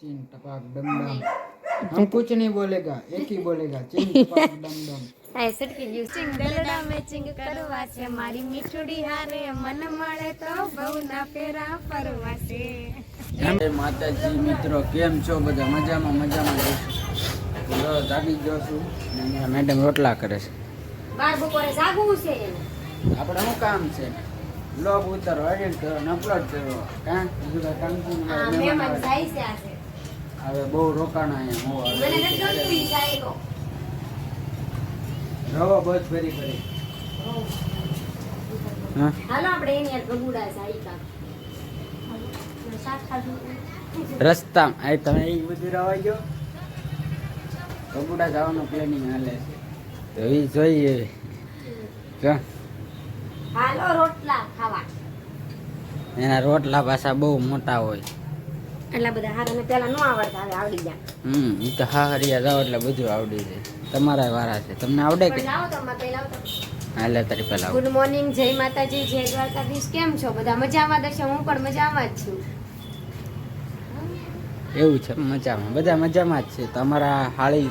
चिंग टपाक डम डम हम कुछ नहीं बोलेगा एक ही बोलेगा चिंग टपाक डम डम આ સટકી ગયું ચિંગ દલડા મેચિંગ કરવા છે મારી મીઠુડી હારે મન મળે તો બહુ ના ફેરા ફરવા છે જય માતાજી મિત્રો કેમ છો બધા મજામાં મજામાં રહેશું જો જાગી ગયો છું ને અહીંયા મેડમ રોટલા કરે છે બાર બપોરે જાગવું છે આપણે શું કામ છે બ્લોગ ઉતારો એડિટ કરો ને અપલોડ કરો કાં બીજું કાંઈ કામ છે ને આ મારા મહેમાન મહેમાન જાય છે આજે આવે. હવે બહુ રોકાણ અહીંયા હું રવો બહુ ફરી ફરી. હા? હાલો આપણે એની રસ્તા આ તમે એ બધું રવા ગયો? જવાનું પ્લાનિંગ હાલે છે. તો એ જોઈએ. હાલો રોટલા ખાવા. એના રોટલા પાછા બહુ મોટા હોય. એટલા બધા હારા ને પેલા નો આવડતા હવે આવડી ગયા. હમ એ તો હા હરિયા જાઓ એટલે બધું આવડી જાય. તમારા વારા છે. તમને આવડે કે? લાવો તો અમારે કઈ લાવો હાલે તારી પહેલા ગુડ મોર્નિંગ જય માતાજી જય દ્વારકાધીશ. કેમ છો? બધા મજામાં હું પણ મજામાં જ છું. એવું છે મજામાં. બધા મજામાં જ છે. તમારા હાળી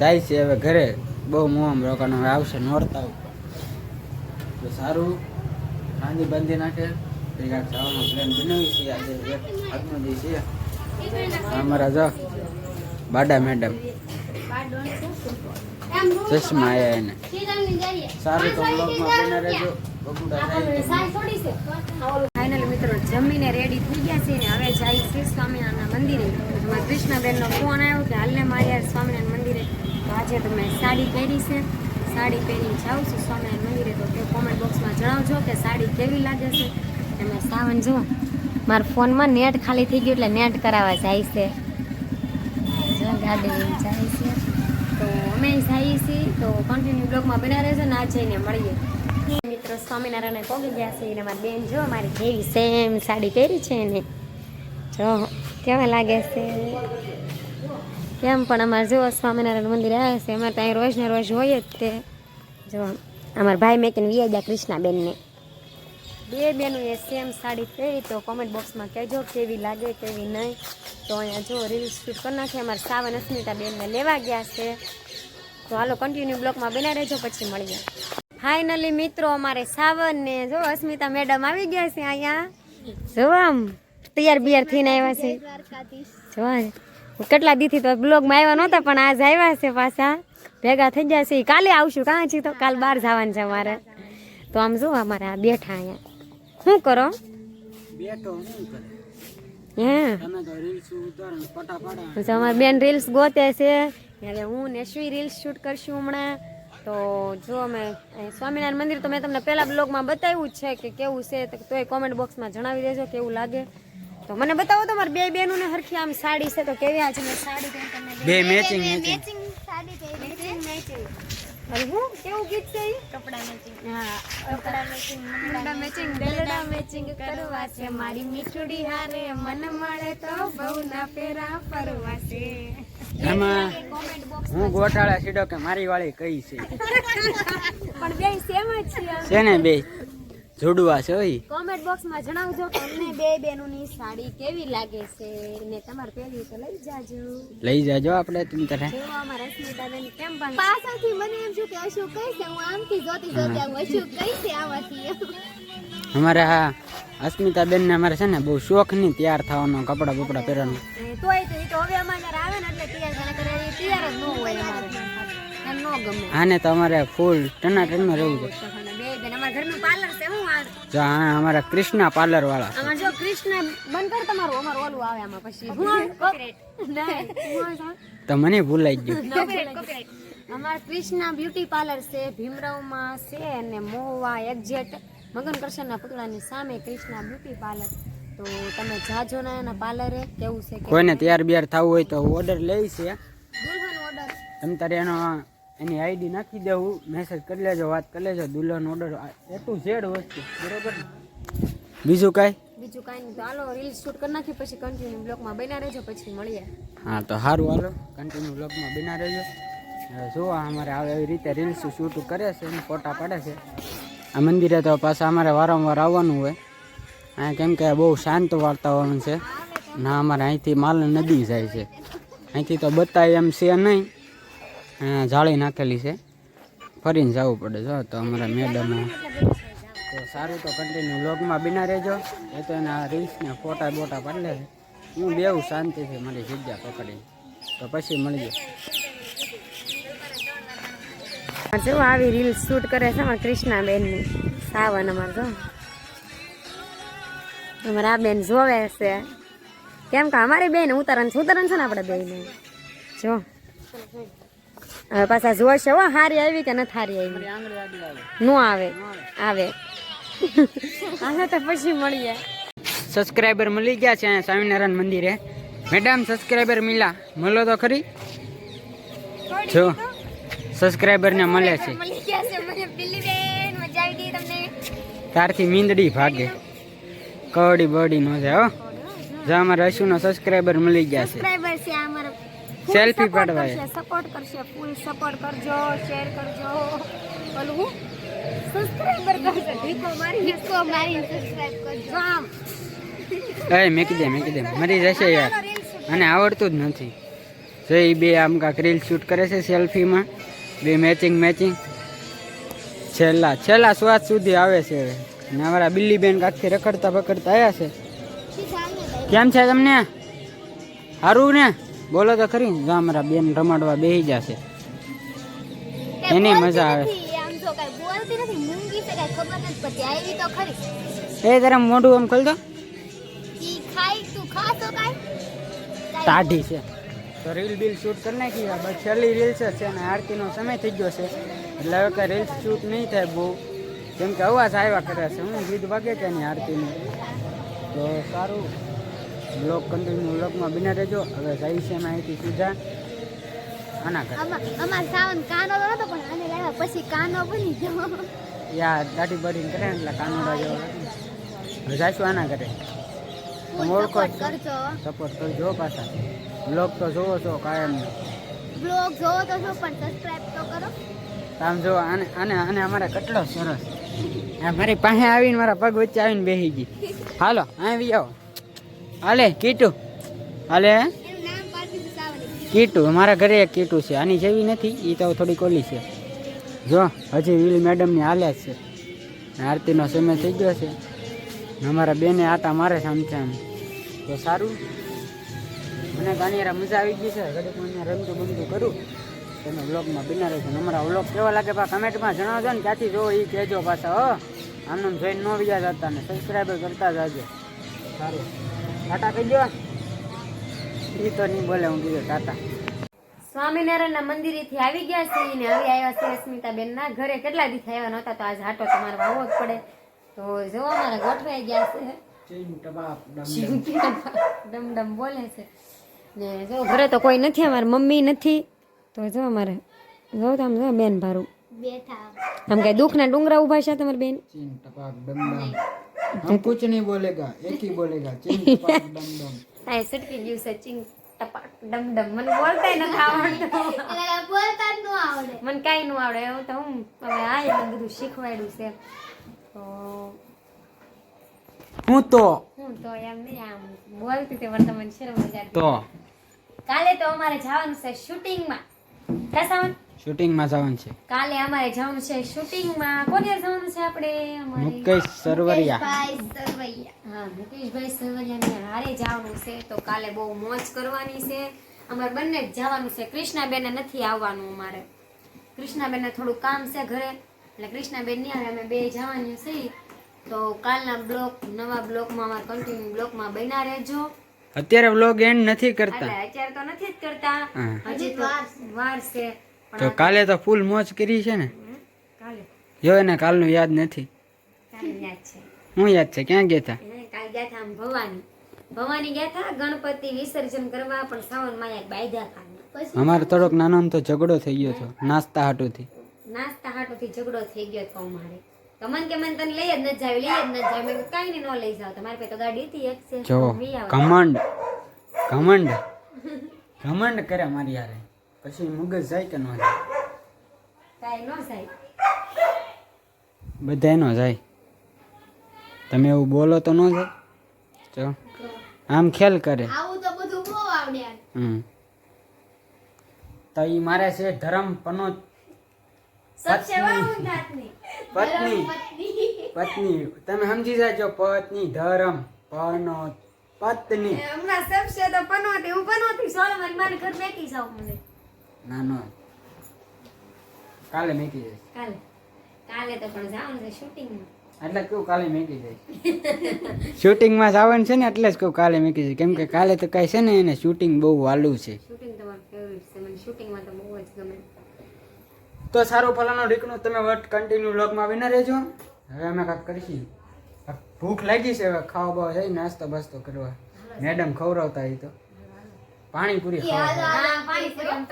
જાય છે હવે ઘરે. બહુ મોમ રોકાણ. હવે આવશે નોરતા ઉપર. તો સારું. બાંધી બાંધી નાખે. ફાઇનલ મિત્રો, જમીને રેડી થઈ ગયા છે ને હવે જાય શ્રી સ્વામિનારાયણ મંદિરે. તમારા કૃષ્ણાબેનનો ફોન આવ્યો કે હાલને મારે સ્વામિનારાયણ મંદિરે. તો આજે તો મેં સાડી પહેરી છે. સાડી પહેરી જાઉં છું સ્વામિનારાયણ મંદિરે. તો તે કોમેન્ટ બોક્સમાં જણાવજો કે સાડી કેવી લાગે છે. તમે સાવન જુઓ. મારા ફોનમાં નેટ ખાલી થઈ ગયું એટલે નેટ કરાવવા જાય છે. જો ગાડી જાય છે. તો અમે જઈએ છીએ તો કન્ટિન્યુ બ્લોગમાં બના રહેશે ને આ જઈને મળીએ. મિત્રો સ્વામિનારાયણ પગી ગયા છે અને મારી બેન જો મારી જેવી સેમ સાડી પહેરી છે એને જો, કેવા લાગે છે? કેમ પણ અમારે જો સ્વામિનારાયણ મંદિર આવ્યા છે. અમારે ત્યાં રોજ ને રોજ હોય જ તે. જો, અમારા ભાઈ મેકીને વિયાજા કૃષ્ણાબેનને. બે બેનું એ સેમ સાડી પહેરી, તો કોમેન્ટ બોક્સમાં કહેજો કેવી લાગે, કેવી નહીં. તો અહીંયા જો રીલ્સ શૂટ કરી નાખી, અમારે સાવન, અસ્મિતા બેનને લેવા ગયા છે. તો હાલો કન્ટિન્યુ બ્લોકમાં બના રહેજો, પછી મળીએ. ફાઇનલી મિત્રો, અમારે સાવનને જો અસ્મિતા મેડમ આવી ગયા છે અહીંયા. જો આમ તૈયાર બિયાર થઈને આવ્યા છે. જો કેટલા દીથી તો બ્લોગમાં આવ્યા નહોતા, પણ આજ આવ્યા છે પાછા. ભેગા થઈ ગયા છે. કાલે આવશું. કાં છે તો? કાલ બહાર જવાનું છે અમારે. તો આમ જો અમારે આ બેઠા અહીંયા. શું કરો? બેઠો શું કરે? હે? બેન રીલ્સ ગોતે છે. એટલે હું ને શ્રી રીલ્સ શૂટ કરશું હમણાં. તો જો અમે સ્વામિનારાયણ મંદિર તો મેં તમને પહેલા બ્લોગમાં બતાવ્યું જ છે કે કેવું છે. તો તોય કોમેન્ટ બોક્સમાં જણાવી દેજો કેવું લાગે. તો મને બતાવો તો મારી બે બેનું હરખી આમ સાડી છે તો કેવી આજે મેં સાડી પહેરી તમને બે મેચિંગ મેચિંગ મેચિંગ મેચિંગ. અરે હું કેવું ગીત છે કપડા મેચિંગ. હા. કપડા મેચિંગ કપડા મેચિંગ દલડા મેચિંગ કરવા છે. મારી મીઠુડી હારે મન મળે તો બહુ ના ફેરા ફરવા છે. એમાં હું ગોટાળા સીડો કે મારી વાળી કઈ છે? પણ બે સેમ જ છે. છે ને બે જોડવા છે ઓય. કોમેન્ટ બોક્સમાં જણાવજો તમને બે બેનોની સાડી કેવી લાગે છે. ને તમાર પહેરી તો લઈ જાજો. લઈ જાજો આપણે તમે તારે. જો અમારા સ્મિતાબેન કેમ પણ પાછળથી મને એમ છું કે અશોક કઈ છે હું આમથી જોતી જોતી આવું અશોક કઈ છે આવાથી અમારા હા અસ્મિતા બેન ને અમારે છે ને બહુ શોખ નહીં તૈયાર થવાનો કપડા બપડા પહેરવાનો. તોય તો એ તો હવે અમારે આવે ને એટલે તૈયાર કરે તૈયાર જ ન હોય અમારે. એમ ન ગમે. આને તો અમારે ફૂલ ટના ટનમાં રહેવું છે તો બેન અમારા ઘરનું પાર્લર છે હું આ જો આ અમારા કૃષ્ણા પાર્લર વાળા જો કૃષ્ણ બંધ કર તમારું અમારું ઓલું આવે આમાં પછી. હું તો મને ભૂલાઈ ગયું. અમારા કૃષ્ણા બ્યુટી પાર્લર છે ભીમરાવમાં છે અને મોવા એક્ઝેટ મગન કૃષ્ણના પુતળાની સામે કૃષ્ણા બ્યુટી પાર્લર તો તમે જાજો ના એના પાર્લરે કેવું છે કોઈને તૈયાર બિયાર થવું હોય તો ઓર્ડર લઈ છે એમ તારે એનો એની આઈડી નાખી દેવું મેસેજ કરી લેજો વાત કરી લેજો દુલ્હન ઓર્ડર એ ટુ ઝેડ વસ્તુ બરોબર? બીજું કાંઈ? બીજું કાંઈ નહીં. તો હાલો રીલ્સ શૂટ કરી નાખી પછી કન્ટિન્યુ બ્લોકમાં બના રહેજો પછી મળીએ. હા તો સારું હાલો. કન્ટિન્યુ બ્લોગમાં બના રહેજો. જો અમારે આવે રીતે રીલ્સ શૂટ કરે છે અને ફોટા પાડે છે. આ મંદિરે તો પાછા અમારે વારંવાર આવવાનું હોય. અહીંયા કેમ કે બહુ શાંત વાતાવરણ છે. ના અમારે અહીંથી માલ નદી જાય છે. અહીંથી તો બતાય એમ છે નહીં. અહીંયા જાળી નાખેલી છે. ફરીને જવું પડે જો, તો અમારા મેડમ તો સારું, તો કન્ટિન્યુ લોગમાં બિના રહેજો. એ તો એના રીલ્સને ફોટા બોટા પાડી લે હું બેવું શાંતિથી, મારી જગ્યા પકડી તો પછી મળીએ. જો, આવી રીલ શૂટ કરે છે અમારા કૃષ્ણાબેનની. સાવન અમારે, જો. અમારા બેન જોવે છે. કેમ કે અમારી બેન ઉતરણ છે ઉતરણ છે ને આપણે બેન જો. હવે પાછા જોશે હો હારી આવી કે નથી હારી આવી? નો આવે આવે. આને તો પછી મળીએ. સબસ્ક્રાઈબર મળી ગયા છે અહીંયા સ્વામિનારાયણ મંદિરે. મેડમ સબસ્ક્રાઈબર મિલા મળો તો ખરી. જો સબસ્ક્રાઈબરને મળે છે. મળી ગયા છે મને બિલ્લી બેન મજા આવી ગઈ તમને. તારથી મીંદડી ભાગે. કવડી બડી નો જાય હો. જો અમારે અશુનો સબસ્ક્રાઈબર મળી ગયા છે. સેલ્ફી પાડવા. એ. સપોર્ટ કરશે ફૂલ સપોર્ટ કરજો શેર કરજો. બોલવું સબસ્ક્રાઇબર કરજો ઢીકો મારી ડિસ્કો મારીને સબસ્ક્રાઇબ કરજો. આમ એ મેકી દે મેકી દે. મરી જશે યાર. અને આવડતું જ નથી. જો એ બે આમ કાંક રીલ શૂટ કરે છે સેલ્ફીમાં બે મેચિંગ મેચિંગ છેલ્લા છેલ્લા સ્વાદ સુધી આવે છે હવે. અને અમારા બિલ્લી બેન કાંકથી રખડતા પકડતા આવ્યા છે. કેમ છે તમને? સારું ને? બોલો તો ખરી ગામડા બેન રમાડવા બેસી જશે. એની મજા આવે. એ તારા મોઢું આમ ખોલ દો. ઈ ખાઈ તું ખાતો કાઈ. ટાઢી છે. તો રીલ બીલ શૂટ કરી નાખી બસ છેલ્લી રીલ્સ જ છે અને આરતીનો સમય થઈ ગયો છે. એટલે હવે કાંઈ રીલ્સ શૂટ નહીં થાય બહુ. કેમ કે અવાજ આવ્યા કરે છે. હું ગીત વાગે કે નહીં આરતીનું. તો સારું. બ્લોગ કન્ટિન્યુ બ્લોગમાં બિના રહેજો. હવે જાય છે માહિતી સીધા આના ઘરે અમાર સાવન કાનો તો નતો પણ આને લાવ્યા પછી કાનો બની ગયો. યા દાઢી બાઢી કરે એટલે કાનો રાજો. હવે જઈશું આના ઘરે ઓળખો જ કરજો. સપોર્ટ કરજો પાછા. બ્લોગ તો જોવો છો કાયમ. બ્લોગ જોવો તો છો પણ સબસ્ક્રાઇબ તો કરો. આમ જો આને આને આને અમારે કેટલો સરસ. મારી પાસે આવીને મારા પગ વચ્ચે આવીને બેસી ગઈ. હાલો આવી આવો. હાલે, કીટુ. હાલે કીટુ મારા ઘરે એક કીટુ છે. આની જેવી નથી એ તો થોડી ઓલી છે. જો, હજી વીલ મેડમની હાલે જ છે. આરતીનો સમય થઈ ગયો છે. અમારા બેને આટા મારે છે આમ આમ તો સારું. મને ગાણીયારા મજા આવી ગઈ છે. ઘડીક મને રમતું બમતું કરું. તમે વ્લોગમાં બિના રહેશો અમારા વ્લોગ કેવા લાગે પા કમેન્ટમાં જણાવજો ને ક્યાંથી જોવો એ કહેજો પાછા, હો. આમનું જોઈને ન બીજા જતા ને સબસ્ક્રાઈબર કરતા જાજો. સારું. ટાટા કહીજો એ તો નહીં બોલે હું કીધું ટાટા. સ્વામિનારાયણના મંદિરેથી આવી ગયા છે ને હવે આવ્યા છે અસ્મિતાબેન ના ઘરે. કેટલા દિવસ આવ્યા નહોતા તો આજ હાટો તમારે વાવવો જ પડે. તો જો અમારે ગોઠવાઈ ગયા છે. ચીન ડમ ડમ બોલે છે. ને જો ઘરે તો કોઈ નથી અમારે મમ્મી નથી. તો જો અમારે જો તમે જો બેન ભારું. બેઠા. આમ કઈ દુઃખના ડુંગરા ઊભા છે તમારી બેન? चीन टपाक डम डम हम कुछ नहीं बोलेगा एक ही बोलेगा चीन टपाक डम डम આ સટકી ગયું છે ચિંગ ટપાક ડમ ડમ મને બોલતાય નથી આવડતું એટલે બોલતા જ ન આવડે મને કાંઈ ન આવડે હું તો હું હવે આ એટલે બધું શીખવાડ્યું છે તો હું તો હું તો એમ નહીં આમ બોલતી તે વર્તમાન શરમ મજા તો કાલે તો અમારે જવાનું છે શૂટિંગમાં કસાવન શૂટિંગમાં જવાનું છે. કાલે અમારે જવાનું છે શૂટિંગમાં. કોને જવાનું છે આપણે? મુકેશ સરવરિયા હા મુકેશભાઈ સરવરિયાને હારે જવાનું છે. તો કાલે બહુ મોજ કરવાની છે. અમારે બંને જ જવાનું છે. કૃષ્ણાબેને નથી આવવાનું અમારે. કૃષ્ણાબેનને થોડું કામ છે ઘરે. એટલે કૃષ્ણાબેન નહીં આવે અમે બે જવાની છીએ તો કાલના બ્લોક નવા બ્લોકમાં અમારે કન્ટિન્યુ બ્લોકમાં બન્યા રહેજો. અત્યારે વ્લોગ એન્ડ નથી કરતા. અત્યારે તો નથી જ કરતા. હજી તો વાર છે. તો કાલે તો ફૂલ મોજ કરી છે ને? જો એને કાલનું યાદ નથી. છે. હું યાદ છે? ક્યાં ગયા હતા ગયા હતા ભવાની. ભવાની ગયા હતા ગણપતિ વિસર્જન કરવા પણ સાવનમાં એક બાયધા ખાના અમારે થોડોક નાનો તો ઝઘડો થઈ ગયો હતો નાસ્તા હાટુથી. નાસ્તા હાટોથી ઝઘડો થઈ ગયો હતો અમારે. તો મન કે મને તને લઈ જ નથી જાવી લઈ જ નથી જાવી મેં કાંઈ ન લઈ જાવ તમારી પાસે તો ગાડી હતી એક છે. જો કરે મારી યારે પછી મગજ જાય કે ન જાય? કાંઈ ન જાય. બધાય નો જાય? તમે એવું બોલો તો ન જાય? જો આમ ખેલ કરે. આવું તો બધું બહુ આવડે હમ. તો ઈ મારે છે ધર્મ પનો સબસે પત્ની. પત્ની. તમે સમજી જાજો પત્ની ધર્મ પનો પત્ની. હમણાં સબસે તો પનોતી. હું પનોતી સોળ મારી મારી ઘર બેઠી જાઉં મને. નાનો. કાલે મેકી જઈશ કાલે. કાલે તો પણ જવાનું છે શૂટિંગમાં. એટલે કેવું કાલે મેકી જાય. શૂટિંગમાં જવાનું છે ને એટલે જ કહું કાલે મેકી જાય. કેમ કે કાલે તો કાંઈ છે ને એને શૂટિંગ બહુ વાલું છે. શૂટિંગ તમારું ફેવરિટ છે. મને શૂટિંગમાં તો બહુ જ ગમે. તો સારું ફલાનો રીકનું તમે વટ કન્ટિન્યુ વ્લોગમાં આવીને રહેજો. હવે અમે કાંઈક કરીશું. ભૂખ લાગી છે હવે ખાવા બાવા જઈ નાસ્તો બાસ્તો કરવા મેડમ ખવડાવતા એ તો. પાણીપુરી પાણીપુરી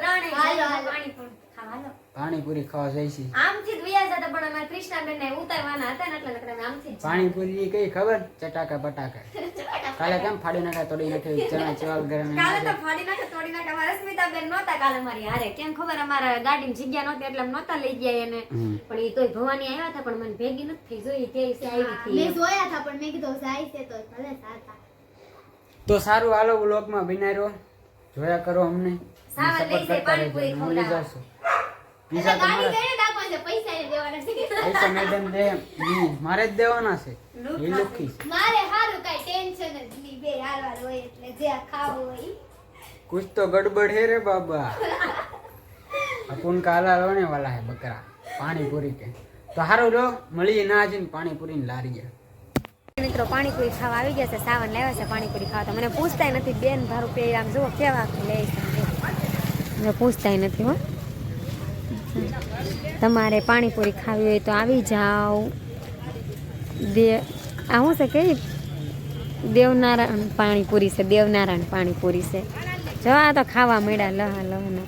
ખાવા હાલો. પાણીપુરી ખાવા જઈ છે. આમથી જ હતા પણ અમારા કૃષ્ણાબેન ને ઉતારવાના હતા ને એટલે નકર અમે આમથી પાણીપુરી કઈ ખબર? ચટાકા બટાકા. કાલે કેમ ફાડી નાખા તોડી નાખે ચણા ચવાલ ગરમ કાલે તો ફાડી નાખે તોડી નાખે. અમારા સ્મિતાબેન નહોતા કાલે મારી હારે. કેમ ખબર? અમારા ગાડીમાં જગ્યા નહોતી એટલે નોતા નહોતા લઈ ગયા એને. પણ એ તોય ભવાની આવ્યા હતા પણ મને ભેગી નથી થઈ જોઈ કે છે આવી હતી મેં જોયા હતા પણ મેં કીધું જાય છે તો ભલે સાતા તો. સારું હાલો બ્લોગમાં બિનાર્યો જોયા કરો અમને. સપોર્ટ કરતા રહેજો તમારા મેડમ દે મારે જ દેવાના છે. એ લખી કુછ તો ગડબડ હે રે બાબા. અપુન કાલા રોને વાલા હે બકરા પાણીપુરી કે. તો હારું લો મળી ના જઈને પાણીપુરી ને લારી ગયા મિત્રો, પાણીપુરી ખાવા આવી ગયા છે, સાવન લાવ્યા છે પાણીપુરી ખાવા. તો મને પૂછતા નથી, બેન ભારું પે આમ જુઓ, કેવા લે મને પૂછતાય નથી હો. તમારે પાણીપુરી ખાવી હોય તો આવી જાઓ. દે, આ શું છે કે દેવનારાયણ પાણીપુરી છે, દેવનારાયણ પાણીપુરી છે. જો આ તો ખાવા મળ્યા, લહ લહના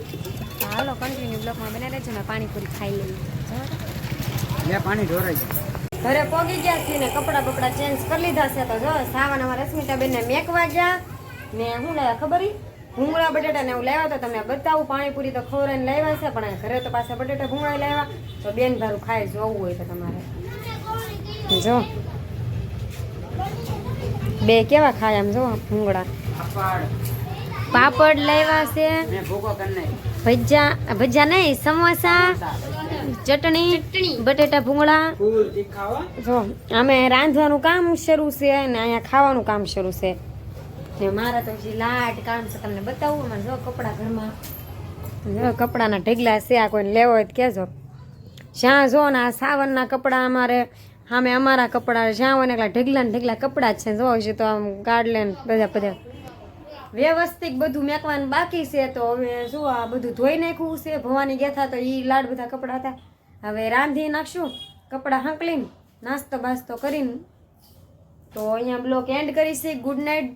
હાલો કન્ટિન્યુ બ્લોકમાં બનાવી રહેજો ને પાણીપુરી ખાઈ લઈએ. પાણી ઢોરાય. ઘરે પોગી ગયા છીએ ને કપડા બપડા ચેન્જ કરી લીધા છે તો જો સાવાનામાં રશ્મિતાબેન ને મેકવા ગયા. ને હું લાવ્યા ખબર? ભૂંગળા બટેટા ને એવું લાવ્યા તો તમને બતાવું પાણીપુરી તો ખવરાઈને લાવ્યા છે પણ ઘરે તો પાછા બટેટા ભૂંગળા લાવ્યા તો બેન ભારું ખાઈ જોવું હોય તો તમારે. જો. બે કેવા ખાય આમ જો ભૂંગળા. પાપડ. લાવ્યા છે. ભજીયા ભજીયા નહીં સમોસા ચટણી બટેટા ભૂંગળા. જો અમે રાંધવાનું કામ શરૂ છે અને અહીંયા ખાવાનું કામ શરૂ છે. ને મારા તો હજી લાટ કામ છે તમને બતાવું. અમારે જો કપડાં ઘરમાં. જો કપડાના ઢગલા છે આ કોઈને લેવો હોય તો કહેજો. જ્યાં જો ને આ સાવનના કપડાં અમારે સામે અમારા કપડાં જ્યાં હોય ને એટલા ઢગલા ને ઢગલા કપડાં જ છે. જો છે તો આમ ગાડલે ને બધા બધા. વ્યવસ્થિત બધું મેકવાનું બાકી છે તો હવે શું આ બધું ધોઈ નાખ્યું છે. ભવાની ગયા હતા તો એ લાડ બધા કપડાં હતા. હવે રાંધી નાખશું, કપડાં હાંકલીને નાસ્તો બાસ્તો કરીને. તો અહીંયા બ્લોક એન્ડ કરીશ, ગુડ નાઇટ.